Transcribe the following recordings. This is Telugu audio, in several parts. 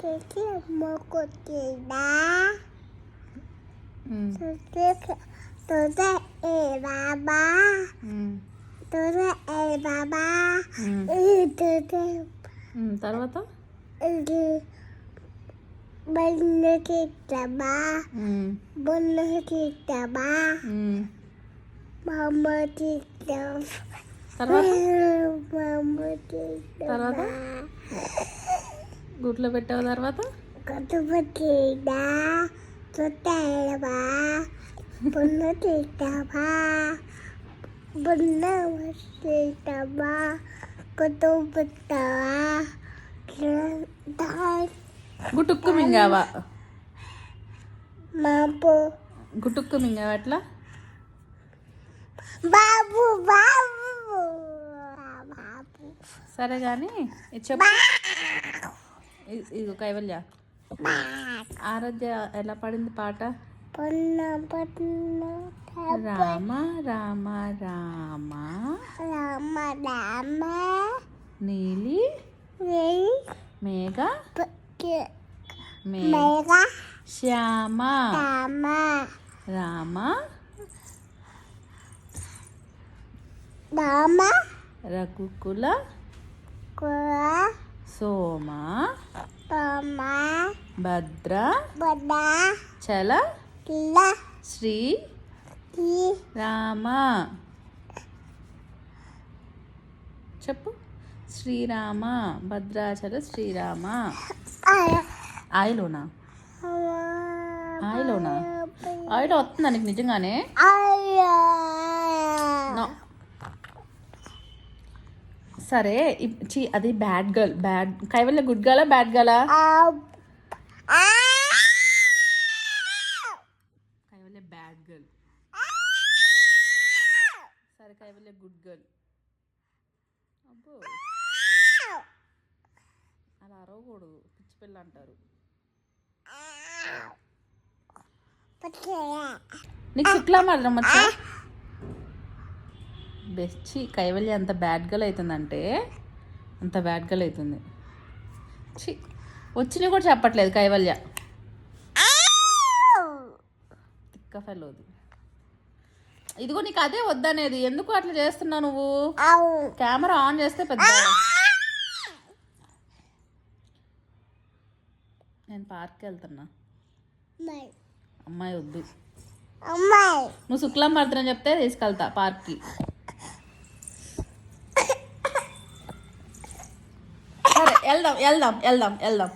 చేసి మొక్కుతుందా ఉమ్, తొద ఏ బాబా ఉమ్, తొద ఏ బాబా ఉమ్, తొద ఉమ్, తర్వాత ఇది బొన్ను తిట్టమా ఉమ్, బొన్ను తిట్టమా ఉమ్, మమ్మ తిట్టం తర్వాత మమ్మ తిట్టమా తర్వాత? గుట్లో పెట్టావు తర్వాత? బొన్ను గుటుక్కు మింగావా? మాపు. గుటుక్కు మింగావా ఎట్లా? బాబు బాబు. సరే కానీ చెప్పు. ఇది కైవల్య. ఆరాధ్య ఎలా పడింది పాట? రామ రామ రామ. రామ రామ. నీలి మేఘ మేఘ శ్యామ. రామ రామ. రామ. రఘుకుల. కుల. సోమ తమ భద్ర చల శ్రీ రామ. చెప్పు. శ్రీరామ భద్రాచల శ్రీరామ. ఆయ ఆయిలోనా? ఆయిలోనా? ఆయిల్. వస్తుందా నీకు నిజంగానే. సరే చి అది bad girl bad Kaivalya good గర్లా bad గర్లా కైవల్య బ్యాడ్ గర్ల్ సరే కైవల్య గుడ్ గర్ల్ అబ్బో. అలా అరవకూడదు పిచ్చి పిల్ల అంటారు. నీకు శుక్లా మాత్రం వచ్చా బెస్ట్ కైవల్య అంత బ్యాడ్ గర్ల్ అవుతుందంటే అంత బ్యాడ్ గర్ల్ అవుతుంది చి వచ్చినవి కూడా చెప్పట్లేదు కైవల్య. తిక్క ఫెలోది. ఇదిగో నీకు అదే వద్దనేది. ఎందుకు అట్లా చేస్తున్నావు నువ్వు? కెమెరా ఆన్ చేస్తే పెద్ద నేను పార్క్కి వెళ్తున్నా. అమ్మాయి. వద్దు. నువ్వు శుక్లం భర్తనం చెప్తే తీసుకెళ్తా పార్క్కి సరే వెళ్దాం వెళ్దాం వెళ్దాం వెళ్దాం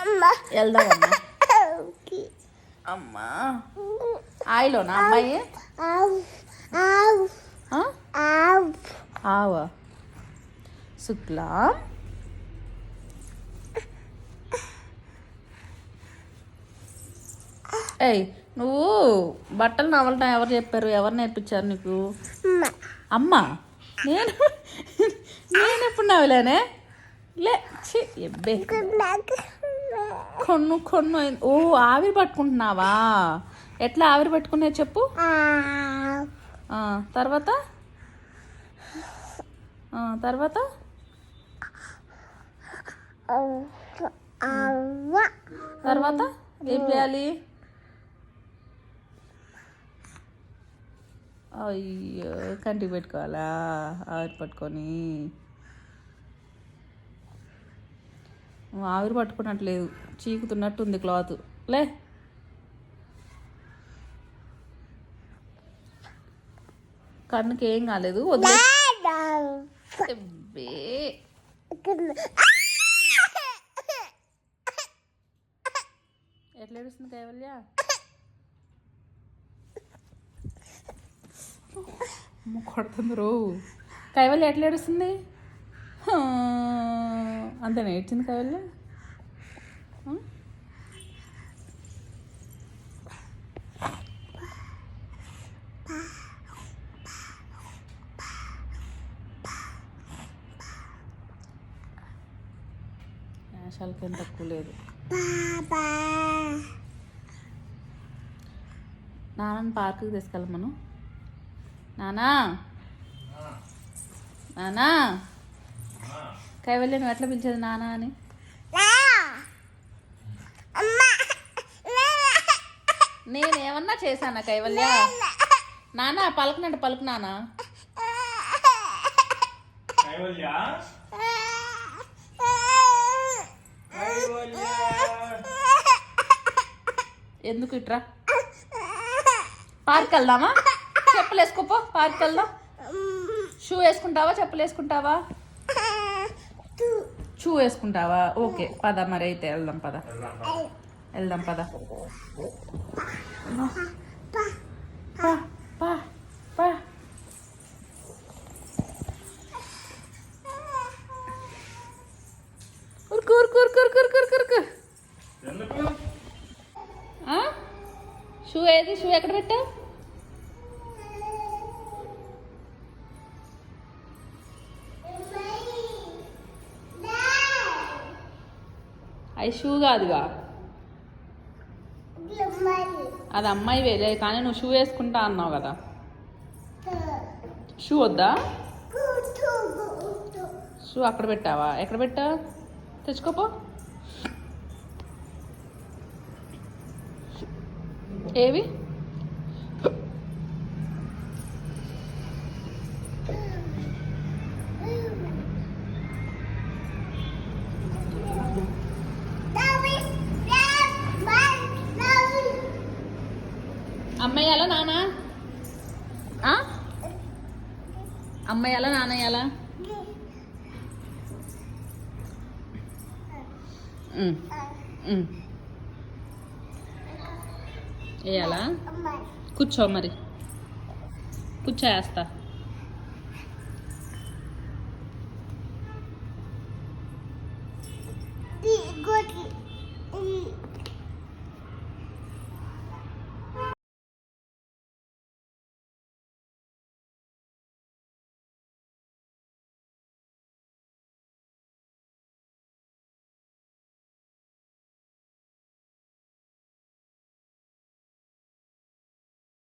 అమ్మ. వెళ్దాం అమ్మా. అమ్మా. ఆయిలోనా అమ్మాయి? ఆవు శుక్లాం. ఏయ్ నువ్వు బట్టలు నవలటం ఎవరు చెప్పారు? ఎవరు నేర్పించారు నీకు? అమ్మ. అమ్మా. నేను నేను ఎప్పుడు నవ్వలేనే లే ఎబ్బే కొన్ను కొన్ను. ఓ ఆవిరి పట్టుకుంటున్నావా? ఎట్లా ఆవిరి పట్టుకునే చెప్పు? తర్వాత? తర్వాత? తర్వాత? ఏం చేయాలి? అయ్యో కంటికి పెట్టుకోవాలా? ఆవిరి పట్టుకొని. ఆవిరి పట్టుకున్నట్లేదు. చీకుతున్నట్టు ఉంది క్లాత్. లే. కన్నుకి ఏం కాలేదు. వదిలే. ఎబ్బే. ఎట్లా ఏడుస్తుంది కైవల్య? కొడుతుంది రో. కైవల్య ఎట్లా ఏడుస్తుంది? హా, అంత నేర్చింది కైవల్య ఆ? వేషాలకేం తక్కువ లేదు. బాబా నాన్నని పార్కుకి తీసుకెళ్ళమను. నానా? నానా? కైవల్య నువ్వు ఎట్లా పిలిచేది నానా అని? నేనేమన్నా చేశానా కైవల్య? నానా! పలుకునండి పలుకునానా ఎందుకు ఇట్రా? పార్క్ వెళ్దామా? చెప్పులు వేసుకోపో పార్క్ వెళ్దాం. షూ వేసుకుంటావా చెప్పులు వేసుకుంటావా? షూ వేసుకుంటావా? ఓకే పద మరి అయితే వెళ్దాం పద. వెళ్దాం పద. పా పా. పా ఉరుకు ఉరుకు ఉరుకు ఉరుకు ఉరుకు ఉరుకు ఉరుకు? షూ ఏది? షూ ఎక్కడ పెట్టావు? అవి షూ కాదుగా. అది అమ్మాయి వేలే కానీ నువ్వు షూ వేసుకుంటా అన్నావు కదా. షూ వద్దా? షూ అక్కడ పెట్టావా? ఎక్కడ పెట్టావు తెచ్చుకోపో. ఏవి? అమ్మయ్యాలా నానా ఆ? అమ్మయ్యాలా నానయ్యాలా వేయాలా? కూర్చో మరి. కూర్చో వేస్తా.